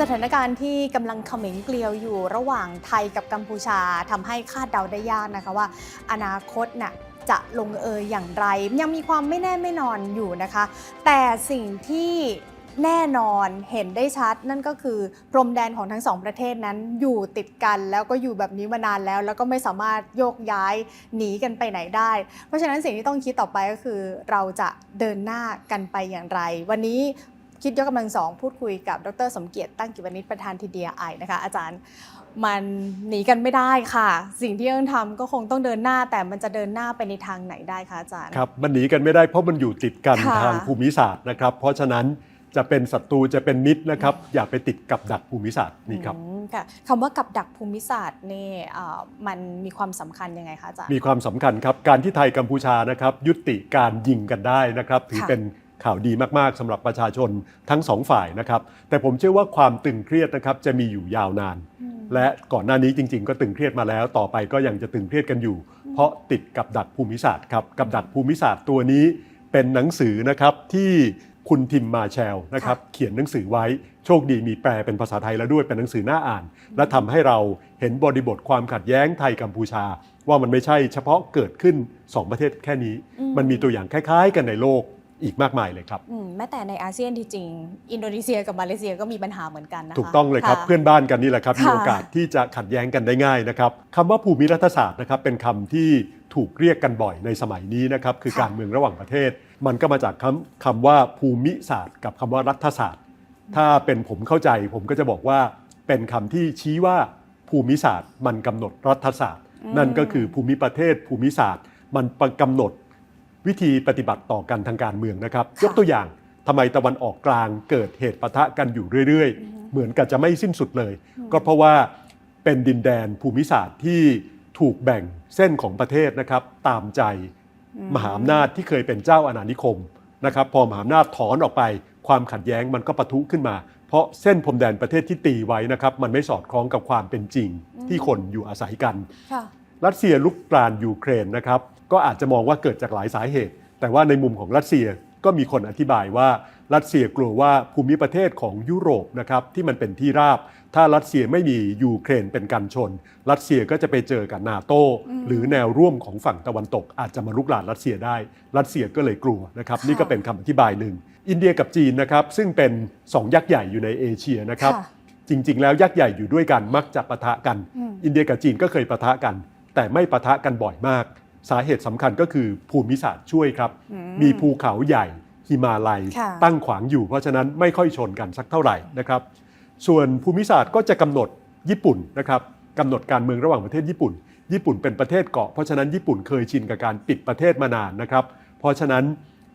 สถานการณ์ที่กำลังเขม็งเกลียวอยู่ระหว่างไทยกับกัมพูชาทำให้คาดเดาได้ยากนะคะว่า อนาคตน่ะจะลงเอยอย่างไร ยังมีความไม่แน่ไม่นอนอยู่นะคะ แต่สิ่งที่แน่นอนเห็นได้ชัดนั่นก็คือ พรมแดนของทั้งสองประเทศนั้นอยู่ติดกันแล้วก็อยู่แบบนี้มานานแล้ว แล้วก็ไม่สามารถโยกย้ายหนีกันไปไหนได้ เพราะฉะนั้นสิ่งที่ต้องคิดต่อไปก็คือ เราจะเดินหน้ากันไปอย่างไร วันนี้ คิดยกกำลังสองพูดคุยกับดร สมเกียรติตั้งกิจวณิชประธานทีเดียไอนะคะอาจารย์มันหนีกันไม่ได้ค่ะ สิ่งที่ต้องทำก็คงต้องเดินหน้าแต่มันจะเดินหน้าไปในทางไหนได้คะอาจารย์ครับมันหนีกันไม่ได้เพราะมันอยู่ติดกันค่ะทางภูมิศาสตร์นะครับ เพราะฉะนั้นจะเป็นศัตรูจะเป็นมิตรนะครับ อย่าไปติดกับดักภูมิศาสตร์นี่ครับอืมค่ะคำว่ากับดักภูมิศาสตร์นี่เอ่อมันมีความสำคัญยังไงคะอาจารย์มีความสำคัญครับการที่ไทยกัมพูชานะครับ ยุติการยิงกันได้นะครับ ถือค่ะเป็น ข่าวดีมาก ๆสำหรับประชาชนทั้งสองฝ่ายนะครับ แต่ผมเชื่อว่าความตึงเครียดนะครับจะมีอยู่ยาวนานอืมและก่อนหน้านี้จริง ๆ ก็ตึงเครียดมาแล้ว ต่อไปก็ยังจะตึงเครียดกันอยู่ เพราะติดกับดักภูมิศาสตร์ครับ กับดักภูมิศาสตร์ตัวนี้เป็นหนังสือนะครับที่คุณทิมมาแชลนะครับเขียนหนังสือไว้โชคดีมีแปลเป็นภาษาไทยแล้วด้วยเป็นหนังสือหน้าอ่าน และทำให้เราเห็นบริบทความขัดแย้งไทยกัมพูชา ว่ามันไม่ใช่เฉพาะเกิดขึ้น 2 ประเทศแค่นี้อืมมันมีตัวอย่างคล้าย ๆ กันในโลก อีกมากมายเลยครับอืมแม้แต่ในอาเซียนที่จริง อินโดนีเซียกับมาเลเซียก็มีปัญหาเหมือนกันนะคะถูกต้องเลยครับะเพื่อนบ้านกันนี่แหละครับค่ะมีโอกาสที่จะขัดแย้งกันได้ง่ายนะครับคำว่าภูมิรัฐศาสตร์นะครับเป็นคำที่ถูกเรียกกันบ่อยในสมัยนี้นะครับคือค่ะการเมืองระหว่างประเทศ มันก็มาจากคำคำว่าภูมิศาสตร์ กับคำว่ารัฐศาสตร์ ถ้าเป็นผมเข้าใจผมก็จะบอกว่าเป็นคำที่ชี้ว่าภูมิศาสตร์ มันกำหนดรัฐศาสตร์อืมนั่นก็คือภูมิประเทศภูมิศาสตร์ มันกำหนด วิธีปฏิบัติต่อกันทางการเมืองนะครับ ยกตัวอย่างทำไมตะวันออกกลางเกิดเหตุปะทะกันอยู่เรื่อยๆ เหมือนกับจะไม่สิ้นสุดเลย ก็เพราะว่าเป็นดินแดนภูมิศาสตร์ที่ถูกแบ่งเส้นของประเทศนะครับ ตามใจมหาอำนาจที่เคยเป็นเจ้าอาณานิคมนะครับพอมหาอำนาจถอนออกไป ความขัดแย้งมันก็ปะทุขึ้นมา เพราะเส้นพรมแดนประเทศที่ตีไว้นะครับ มันไม่สอดคล้องกับความเป็นจริงที่คนอยู่อาศัยกันค่ะรัสเซียลุกรานยูเครนนะครับ ก็อาจจะมองว่าเกิดจากหลายสาเหตุ แต่ว่าในมุมของรัสเซียก็มีคนอธิบายว่ารัสเซียกลัวว่าภูมิประเทศของยุโรปนะครับที่มันเป็นที่ราบ ถ้ารัสเซียไม่มียูเครนเป็นกันชน รัสเซียก็จะไปเจอกับนาโตหรือแนวร่วมของฝั่งตะวันตก อาจจะมาลุกลานรัสเซียได้ รัสเซียก็เลยกลัวนะครับค่ะนี่ก็เป็นคำอธิบายหนึ่ง อินเดียกับจีนนะครับซึ่งเป็นสองยักษ์ใหญ่อยู่ในเอเชียนะครับค่ะจริง ๆ แล้วยักษ์ใหญ่อยู่ด้วยกันมักจะปะทะกันอืมอินเดียกับจีนก็เคยปะทะกัน แต่ไม่ปะทะกันบ่อยมาก สาเหตุสำคัญก็คือภูมิศาสตร์ช่วยครับอืมมีภูเขาใหญ่หิมาลัยค่ะตั้งขวางอยู่เพราะฉะนั้นไม่ค่อยชนกันสักเท่าไหร่นะครับ ส่วนภูมิศาสตร์ก็จะกำหนดญี่ปุ่นนะครับกำหนดการเมืองระหว่างประเทศญี่ปุ่น ญี่ปุ่นเป็นประเทศเกาะเพราะฉะนั้นญี่ปุ่นเคยชินกับการปิดประเทศมานานนะครับ เพราะฉะนั้น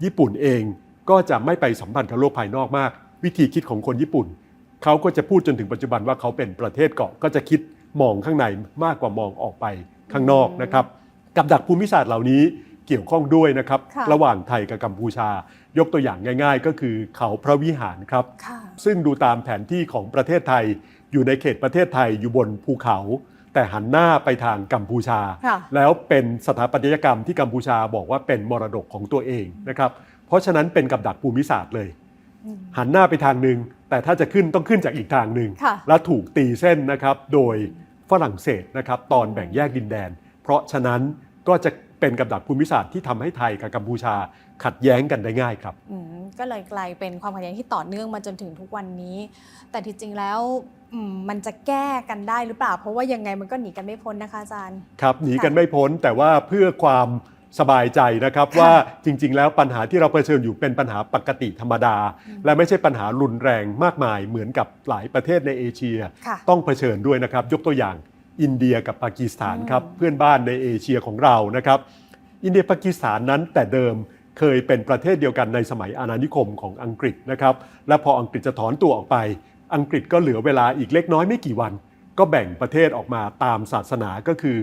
ญี่ปุ่นเองก็จะไม่ไปสัมพันธ์กับโลกภายนอกมาก วิธีคิดของคนญี่ปุ่นเขาก็จะพูดจนถึงปัจจุบันว่าเขาเป็นประเทศเกาะก็จะคิดมองข้างในมากกว่ามองออกไปข้างนอกนะครับ กับดักภูมิศาสตร์เหล่านี้เกี่ยวข้องด้วยนะครับค่ะ ระหว่างไทยกับกัมพูชา ยกตัวอย่างง่าย ๆ ก็คือเขาพระวิหารครับ ค่ะ ซึ่งดูตามแผนที่ของประเทศไทย อยู่ในเขตประเทศไทยอยู่บนภูเขา แต่หันหน้าไปทางกัมพูชา ค่ะ แล้วเป็นสถาปัตยกรรมที่กัมพูชาบอกว่าเป็นมรดกของตัวเองนะครับเพราะฉะนั้นเป็นกับดักภูมิศาสตร์เลย อืม หันหน้าไปทางหนึ่งแต่ถ้าจะขึ้นต้องขึ้นจากอีกทางหนึ่งค่ะ และถูกตีเส้นนะครับโดยฝรั่งเศสนะครับตอนแบ่งแยกดินแดนเพ ราะฉะนั้นก็จะเป็นกับดักภูมิศาสตร์ที่ทำให้ไทยกับกัมพูชาขัดแย้งกันได้ง่ายครับอืมก็เลยกลายเป็นความขัดแย้งที่ต่อเนื่องมาจนถึงทุกวันนี้ แต่ที่จริงแล้วอืมมันจะแก้กันได้หรือเปล่า เพราะว่ายังไงมันก็หนีกันไม่พ้นนะคะอาจารย์ครับหนีกันไม่พ้นแต่ว่าเพื่อความสบายใจนะครับค่ะว่าจริง ๆ แล้วปัญหาที่เราเผชิญอยู่เป็นปัญหาปกติธรรมดา และไม่ใช่ปัญหารุนแรงมากมายเหมือนกับหลายประเทศในเอเชียค่ะต้องเผชิญด้วยนะครับยกตัวอย่าง อินเดียกับปากีสถานครับเพื่อนบ้านในเอเชียของเรานะครับ อินเดียปากีสถานนั้นแต่เดิมเคยเป็นประเทศเดียวกันในสมัยอาณานิคมของอังกฤษนะครับ และพออังกฤษจะถอนตัวออกไป อังกฤษก็เหลือเวลาอีกเล็กน้อยไม่กี่วัน ก็แบ่งประเทศออกมาตามศาสนาก็คือ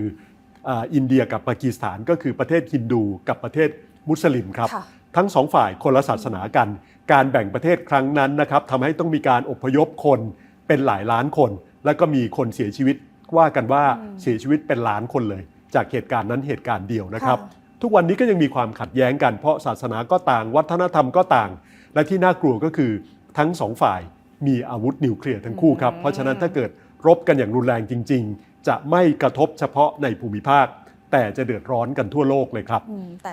อ่าอินเดียกับปากีสถานก็คือประเทศฮินดูกับประเทศมุสลิมครับค่ะทั้งสองฝ่ายคนละศาสนากัน การแบ่งประเทศครั้งนั้นนะครับทำให้ต้องมีการอพยพคนเป็นหลายล้านคน แล้วก็มีคนเสียชีวิต ว่ากันว่าอืมเสียชีวิตเป็นล้านคนเลย จากเหตุการณ์นั้นเหตุการณ์เดียวนะครับค่ะทุกวันนี้ก็ยังมีความขัดแย้งกันเพราะศาสนาก็ต่าง วัฒนธรรมก็ต่าง และที่น่ากลัวก็คือทั้งสองฝ่ายมีอาวุธนิวเคลียร์ทั้งคู่ครับอืมเพราะฉะนั้นถ้าเกิดรบกันอย่างรุนแรงจริง ๆ จะไม่กระทบเฉพาะในภูมิภาค แต่จะเดือดร้อนกันทั่วโลกเลยครับอืมแต่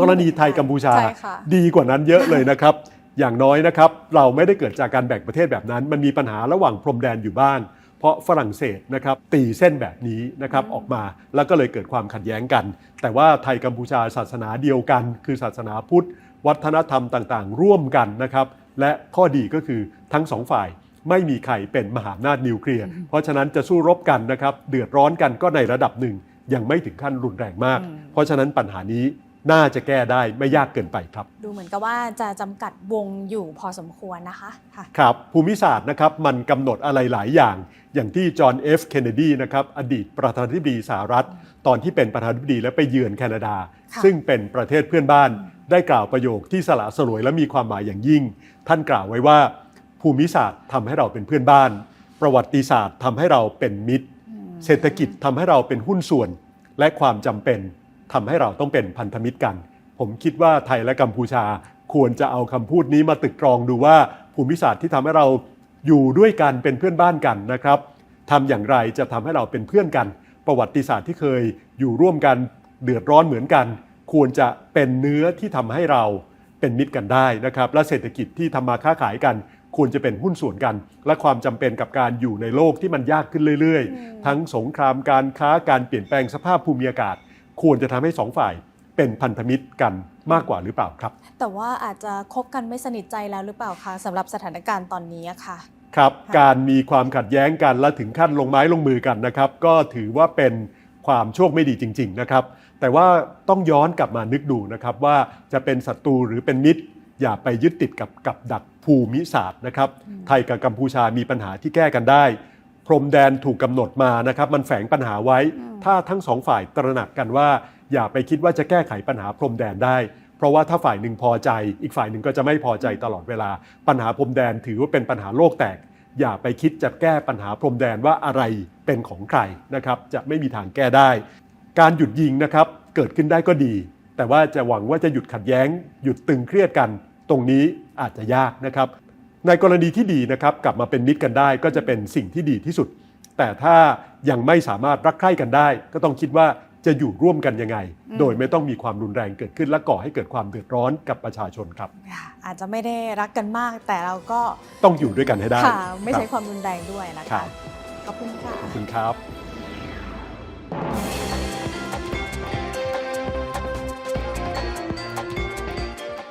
กรณีไทยกัมพูชาใช่ค่ะดีกว่านั้นเยอะเลยนะครับ อย่างน้อยนะครับ เราไม่ได้เกิดจากการแบ่งประเทศแบบนั้น มันมีปัญหาระหว่างพรมแดนอยู่บ้าง เพราะฝรั่งเศสนะครับตีเส้นแบบนี้นะครับออกมาแล้วก็เลยเกิดความขัดแย้งกัน แต่ว่าไทยกัมพูชาศาสนาเดียวกัน คือศาสนาพุทธ วัฒนธรรมต่างๆ ร่วมกันนะครับและข้อดีก็คือทั้งสองฝ่ายไม่มีใครเป็นมหาอำนาจนิวเคลียร์ เพราะฉะนั้นจะสู้รบกันนะครับ เดือดร้อนกันก็ในระดับหนึ่ง ยังไม่ถึงขั้นรุนแรงมากอืมเพราะฉะนั้นปัญหานี้ น่าจะแก้ได้ไม่ยากเกินไปครับ ดูเหมือนกับว่าจะจำกัดวงอยู่พอสมควรนะคะค่ะ ครับภูมิศาสตร์นะครับมันกำหนดอะไรหลายอย่าง อย่างที่จอห์นเอฟเคนเนดีนะครับอดีตประธานาธิบดีสหรัฐ ตอนที่เป็นประธานาธิบดีและไปเยือนแคนาดา ค่ะ ซึ่งเป็นประเทศเพื่อนบ้าน ได้กล่าวประโยคที่สละสลวยและมีความหมายอย่างยิ่ง ท่านกล่าวไว้ว่า ภูมิศาสตร์ทำให้เราเป็นเพื่อนบ้าน ประวัติศาสตร์ทำให้เราเป็นมิตร เศรษฐกิจทำให้เราเป็นหุ้นส่วน และความจำเป็น ทำให้เราต้องเป็นพันธมิตรกัน ผมคิดว่าไทยและกัมพูชาควรจะเอาคำพูดนี้มาตึกตรองดูว่าภูมิศาสตร์ที่ทำให้เราอยู่ด้วยกันเป็นเพื่อนบ้านกันนะครับทำอย่างไรจะทำให้เราเป็นเพื่อนกัน ประวัติศาสตร์ที่เคยอยู่ร่วมกันเดือดร้อนเหมือนกัน ควรจะเป็นเนื้อที่ทำให้เราเป็นมิตรกันได้นะครับ และเศรษฐกิจที่ทำมาค้าขายกัน ควรจะเป็นหุ้นส่วนกัน และความจำเป็นกับการอยู่ในโลกที่มันยากขึ้นเรื่อย ๆ ทั้งสงครามการค้าการเปลี่ยนแปลงสภาพภูมิอากาศ ควรจะทำให้สองฝ่ายเป็นพันธมิตรกันมากกว่าหรือเปล่าครับ แต่ว่าอาจจะคบกันไม่สนิทใจแล้วหรือเปล่าคะสำหรับสถานการณ์ตอนนี้อะค่ะครับค่ะการมีความขัดแย้งกันและถึงขั้นลงไม้ลงมือกันนะครับ ก็ถือว่าเป็นความโชคไม่ดีจริง ๆนะครับ แต่ว่าต้องย้อนกลับมานึกดูนะครับว่าจะเป็นศัตรูหรือเป็นมิตร อย่าไปยึดติดกับกับดักภูมิศาสตร์นะครับ ไทยกับกัมพูชามีปัญหาที่แก้กันได้ พรมแดนถูกกำหนดมานะครับ มันแฝงปัญหาไว้ ถ้าทั้งสองฝ่ายตระหนักกันว่า อย่าไปคิดว่าจะแก้ไขปัญหาพรมแดนได้ เพราะว่าถ้าฝ่ายหนึ่งพอใจ อีกฝ่ายหนึ่งก็จะไม่พอใจตลอดเวลา ปัญหาพรมแดนถือว่าเป็นปัญหาโลกแตก อย่าไปคิดจะแก้ปัญหาพรมแดนว่าอะไรเป็นของใครนะครับ จะไม่มีทางแก้ได้ การหยุดยิงนะครับเกิดขึ้นได้ก็ดี แต่ว่าจะหวังว่าจะหยุดขัดแย้ง หยุดตึงเครียดกัน ตรงนี้อาจจะยากนะครับ ในกรณีที่ดีนะครับกลับมาเป็นมิตรกันได้ ก็จะเป็นสิ่งที่ดีที่สุด แต่ถ้ายังไม่สามารถรักใคร่กันได้ ก็ต้องคิดว่าจะอยู่ร่วมกันยังไง โดยไม่ต้องมีความรุนแรงเกิดขึ้น และก่อให้เกิดความเดือดร้อนกับประชาชนครับค่ะอาจจะไม่ได้รักกันมาก แต่เราก็ต้องอยู่ด้วยกันให้ได้ค่ะไม่ใช้ครับความรุนแรงด้วยนะครัคะบขอบคุณค่ะ ขอบคุณครับ